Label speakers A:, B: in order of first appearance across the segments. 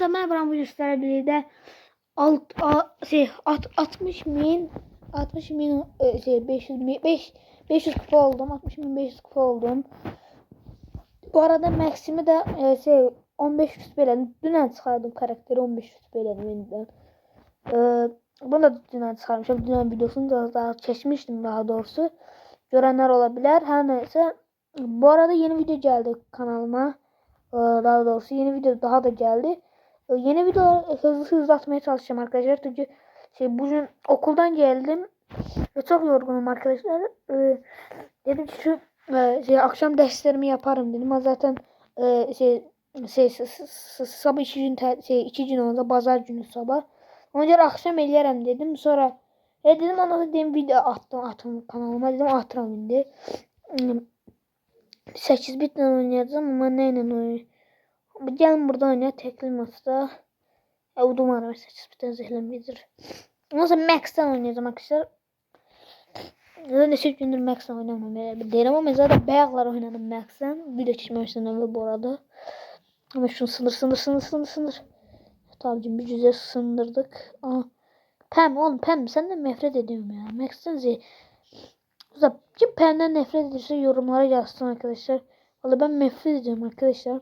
A: Arkadaşlar merhaba bu sizlerle birlikte alt, a, şey, at, 60 bin 60 bin e, şey 500 bin 5, 500 kupa oldum 60 bin 500 kupa oldum. Bu arada Maxim'i de e, şey 15 beğendim dünden çıkardım karakteri 15 beğendim yeniden. E, bunu da dünden çıkarmışım dünden videosunu da daha çekmiştim daha doğrusu. Görenler olabilir her neyse. Bu arada yeni video geldi kanalıma. Ee, daha doğrusu yeni video daha da geldi. Ee, Yeni video hızlı hızlı atmaya çalışacağım arkadaşlar. Çünkü şey bugün okuldan geldim ve çok yorgunum arkadaşlar. Ee, Dedim ki şu e, şey akşam derslerimi yaparım dedim. Ama zaten e, şey şey sabah iki gün şey iki gün oldu bazar günü sabah. Göre akşam eləyərəm dedim. Sonra e dedim ona dedim video attım atım kanalıma dedim atıram indi. Hmm, 8 bitle oynayacağım ama neyle oynayacağım? Gelin burada oynayalım tekli maçta. Ya umarım 8 bitten zehirlenmeyidir. Ondan sonra Max'ten oynayacağım arkadaşlar. Zaten neçə gündür Max'ten oynamam bir deyirəm ama zaten bayaqlar oynadım Max'ten. Video çəkməmişdən əvvəl bu arada. Ama şunu sınır sınır sınır sınır sınır. Tabii bir güzel sındırdık. Pem oğlum Pem senden nefret ediyorum ya. Max'ten zeh Uzak. Kim Pem'den nefret ediyorsa yorumlara yazsın arkadaşlar. Valla ben nefret ediyorum arkadaşlar.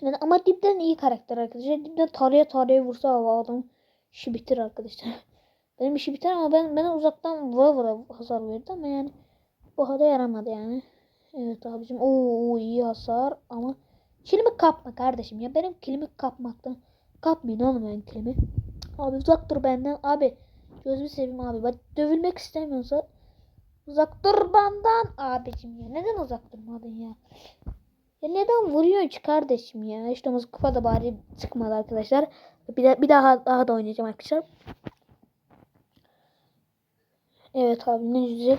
A: Yani ama dipten iyi karakter arkadaşlar. Dipten taraya taraya vursa hava adam işi bitir arkadaşlar. Benim işi biter ama ben ben uzaktan vura vura hasar verdi ama yani bu hada yaramadı yani. Evet abicim o iyi hasar ama kilimi kapma kardeşim ya benim kilimi kapmaktan kapmayın oğlum yani kilimi. Abi uzak dur benden abi. Gözümü seveyim abi. Bak dövülmek istemiyorsa uzak dur benden abicim ya. Neden uzak durmadın ya? Ya neden vuruyorsun ki kardeşim ya? İşte kupa da bari çıkmadı arkadaşlar. Bir, de, bir daha daha da oynayacağım arkadaşlar. Evet abi ne güzel.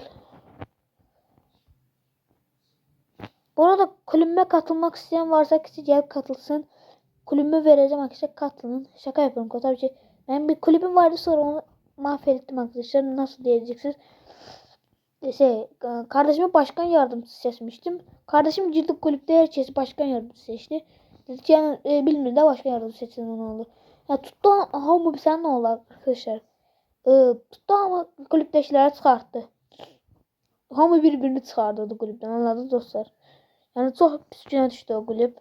A: Bu arada kulübüme katılmak isteyen varsa kişi gelip katılsın. Kulübümü vereceğim arkadaşlar katılın. Şaka yapıyorum. Tabii ki ben bir kulübüm vardı sonra onu mahvettim arkadaşlar. Nasıl diyeceksiniz? Şey, kardeşime başkan yardımcısı seçmiştim. Kardeşim girdi kulüpte herkes başkan yardımcısı seçti. Dedi ki yani e, bilmiyorum da başkan yardımcısı seçsin ne oldu. Ya tuttu ama bu sen ne oldu arkadaşlar? E, tuttu ama kulüptekileri çıkarttı. Hamı birbirini çıxardırdı kulüpdən, anladınız dostlar? Yəni çox pis günə o kulüp.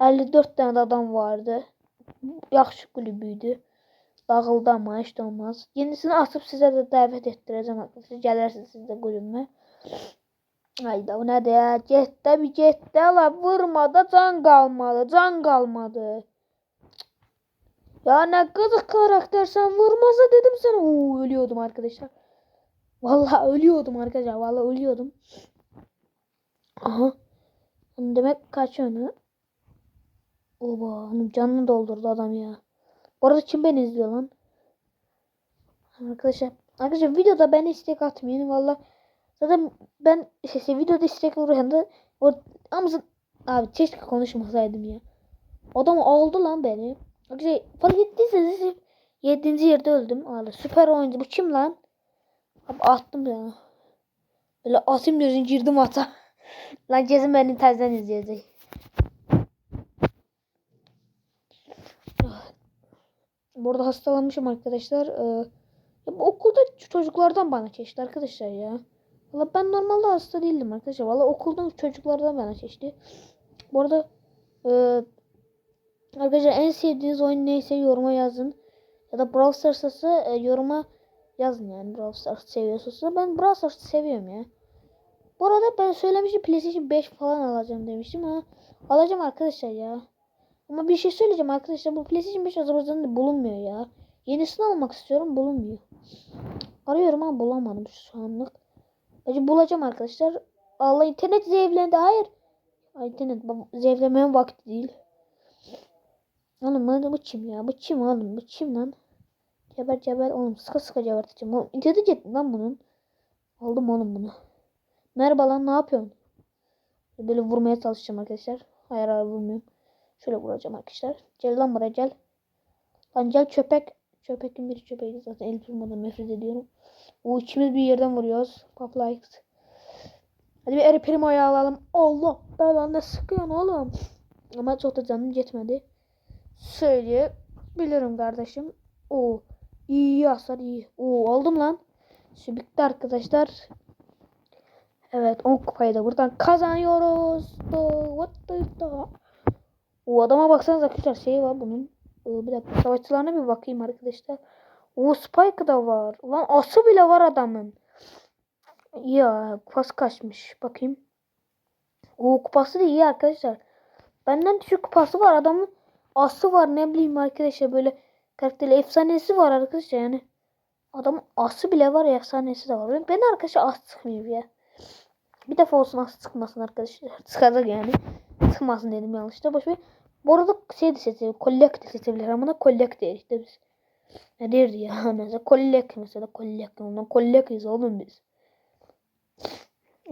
A: 54 tane de adam vardı. Yaxşı kulübü idi. Dağıldı ama də olmaz. Yenisini açıb sizə də dəvət etdirəcəm arkadaşlar. Gələrsiniz siz də kulübümə. Hayda bu nədir ya? Get də bir get də la vurma da can qalmadı. Can qalmadı. Ya ne kızık karakter sen vurmasa dedim sana. Oo, ölüyordum arkadaşlar. Vallahi ölüyordum arkadaşlar. Vallahi ölüyordum. Aha. Demek kaç önü? Oba canını doldurdu adam ya. Bu arada kim beni izliyor lan? Arkadaşlar. Arkadaşlar videoda beni istek atmayın. Valla zaten ben şey, şey, videoda istek uğrayan o amzın abi keşke konuşmasaydım ya. Adam aldı lan beni. Arkadaşlar fark ettiyseniz 7. yerde öldüm. Valla süper oyuncu. Bu kim lan? Abi attım ya. Böyle atayım gözün girdim ata. lan kesin beni tersten izleyecek. Burada hastalanmışım arkadaşlar. Ee, ya bu okulda çocuklardan bana çeşitli arkadaşlar ya. Valla ben normalde hasta değildim arkadaşlar. Valla okuldan çocuklardan bana çeşitli. Bu arada e, arkadaşlar en sevdiğiniz oyun neyse yoruma yazın. Ya da Brawl Stars'ı e, yoruma yazın yani Brawl Stars seviyorsanız. Ben Brawl Stars'ı seviyorum ya. Bu arada ben söylemiştim PlayStation 5 falan alacağım demiştim ama alacağım arkadaşlar ya. Ama bir şey söyleyeceğim arkadaşlar bu PlayStation 5 Azerbaycan'da bulunmuyor ya. Yenisini almak istiyorum bulunmuyor. Arıyorum ama bulamadım şu anlık. Acı bulacağım arkadaşlar. Allah internet zevlendi hayır. Ay, internet zevlemenin vakti değil. Oğlum bu, kim ya? Bu kim oğlum? Bu kim lan? Geber geber oğlum sıkı sıkı geberteceğim. Oğlum interneti gitti lan bunun. Aldım oğlum bunu. Merhaba lan ne yapıyorsun? Böyle vurmaya çalışacağım arkadaşlar. Hayır hayır vurmuyorum. Şöyle vuracağım arkadaşlar. Gel lan buraya gel. Lan gel köpek. Köpekin biri köpeği zaten el tutmadan nefret ediyorum. O ikimiz bir yerden vuruyoruz. Pop likes. Hadi bir Eri Primo'yu alalım. Allah belanı sıkıyorsun oğlum. Ama çok da canım yetmedi. Söyleyebilirim kardeşim. O iyi hasar iyi. O aldım lan. Şimdi bitti arkadaşlar. Evet 10 kupayı da buradan kazanıyoruz. What the the- O adama baksanıza arkadaşlar şey var bunun. Ee, Bir dakika savaşçılarına bir bakayım arkadaşlar. O Spike da var. Lan ası bile var adamın. Ya kupası kaçmış. Bakayım. O kupası da iyi arkadaşlar. Benden düşük kupası var adamın. Ası var ne bileyim arkadaşlar böyle karakteri efsanesi var arkadaşlar yani. Adamın ası bile var efsanesi de var. Ben arkadaşlar as sıkmayayım ya. Bir defa olsun as sıkmasın arkadaşlar. Sıkacak yani. Sıkmasın dedim yanlışlıkla. Boş ver. Bu arada şey de seçebilir. Collect de seçebilir ama da collect değil işte biz. Ne derdi ya mesela collect mesela collect. Ondan collect'iz oğlum biz.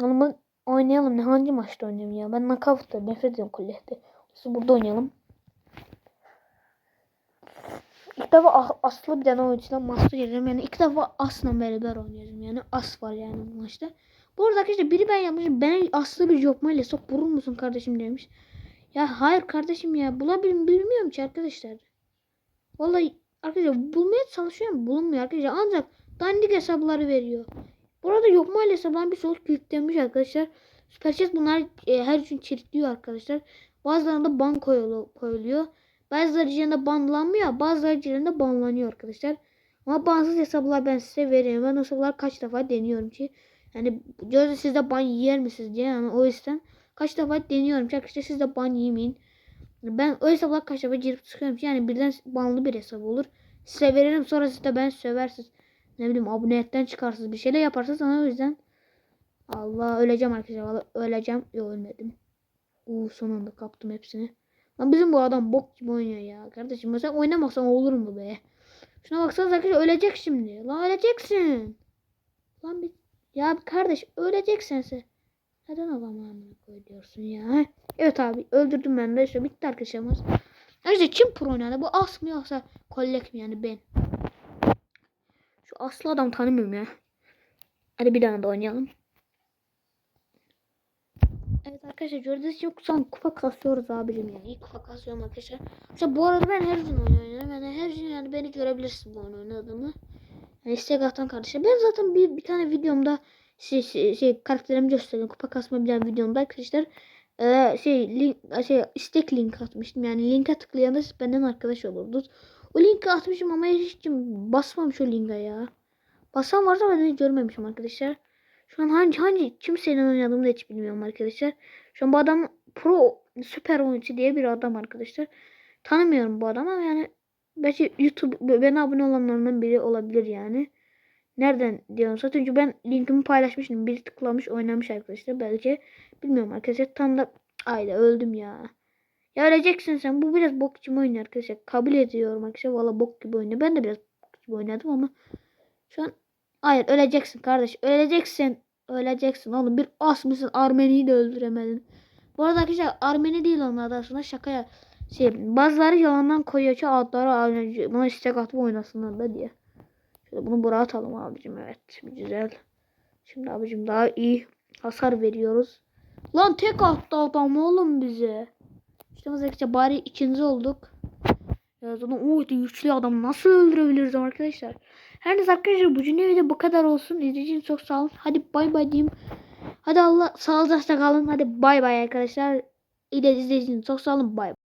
A: Oğlum oynayalım ne hangi maçta oynayalım ya. Ben knockout'ta nefret ediyorum collect'te. Biz burada oynayalım. İlk defa as- aslı bir tane oyuncudan master yedim. Yani ilk defa asla beraber oynuyorum. Yani as var yani bu maçta. Bu arada arkadaşlar biri ben yapmışım. Ben aslı bir yokmayla sok vurur musun kardeşim demiş. Ya hayır kardeşim ya. Bulabilirim bilmiyorum ki arkadaşlar. Vallahi arkadaşlar bulmaya çalışıyorum. Bulunmuyor arkadaşlar. Ancak dandik hesapları veriyor. Burada yokmayla hesaplar bir soğuk yüklenmiş arkadaşlar. Süperchat bunlar e, her gün çirkliyor arkadaşlar. Bazılarında ban koyulu- koyuluyor. Bazıları üzerinde banlanmıyor. Bazıları üzerinde banlanıyor arkadaşlar. Ama bansız hesaplar ben size veriyorum. Ben hesaplar kaç defa deniyorum ki. Yani gözde siz de ban yer misiniz diye. Yani o yüzden kaç defa deniyorum arkadaşlar siz de ban yemeyin. Ben o hesaplar kaç defa girip çıkıyorum. Yani birden banlı bir hesap olur. Size veririm sonra siz de ben söversiniz. Ne bileyim abonelikten çıkarsınız bir şeyler yaparsınız ama o yüzden. Allah öleceğim arkadaşlar. Vallahi öleceğim. Yok ölmedim. Uuu son anda kaptım hepsini. Lan bizim bu adam bok gibi oynuyor ya. Kardeşim mesela oynamasan olur mu be? Şuna baksanız arkadaşlar ölecek şimdi. Lan öleceksin. Lan bir ya kardeş öleceksin sen. Neden adamı amına koy diyorsun ya? Evet abi öldürdüm ben de işte bitti arkadaşlar. maç. Ayrıca kim pro oynadı? Bu as mı yoksa kollek mi yani ben? Şu aslı adam tanımıyorum ya. Hadi bir daha da oynayalım. Evet arkadaşlar gördüğünüz gibi son kupa kasıyoruz abicim yani. İlk kupa kasıyorum arkadaşlar. İşte bu arada ben her gün oynuyorum. Yani her gün yani beni görebilirsin bu oyun oynadığımı. Atan kardeşler. Ben zaten bir, bir tane videomda şey, şey, şey karakterimi gösterdim. Kupa kasma tane videomda arkadaşlar. Ee, şey link şey istek link atmıştım. Yani linke tıklayanda siz benden arkadaş olurdunuz. O linki atmışım ama hiç basmamış o linke ya. Basan varsa ben de görmemişim arkadaşlar. Şu an hangi hangi kimsenin oynadığımı da hiç bilmiyorum arkadaşlar. Şu an bu adam pro süper oyuncu diye bir adam arkadaşlar. Tanımıyorum bu adamı ama yani belki YouTube ben abone olanlardan biri olabilir yani. Nereden diyorsun? Çünkü ben linkimi paylaşmıştım. Biri tıklamış oynamış arkadaşlar. Belki bilmiyorum arkadaşlar. Tam da ayda öldüm ya. Ya öleceksin sen. Bu biraz bok gibi oynuyor arkadaşlar. Kabul ediyorum arkadaşlar. Valla bok gibi oynuyor. Ben de biraz bok gibi oynadım ama şu an hayır öleceksin kardeş. Öleceksin. Öleceksin oğlum. Bir as mısın? Armeni'yi de öldüremedin. Bu arada arkadaşlar Armeni değil onlar da aslında şakaya. Şey, bazıları yalandan koyuyor ki adları buna istek atıp oynasınlar da diye. Şöyle bunu buraya atalım abicim evet. Güzel. Şimdi abicim daha iyi hasar veriyoruz. Lan tek attı adam oğlum bize. İşte mesela bari ikinci olduk. Ya zaten o güçlü adam nasıl öldürebiliriz arkadaşlar. Her neyse arkadaşlar bu video bu kadar olsun. İzlediğiniz çok sağ olun. Hadi bay bay diyeyim. Hadi Allah sağlıcakla kalın. Hadi bay bay arkadaşlar. İyi de izlediğiniz çok sağ olun. Bay.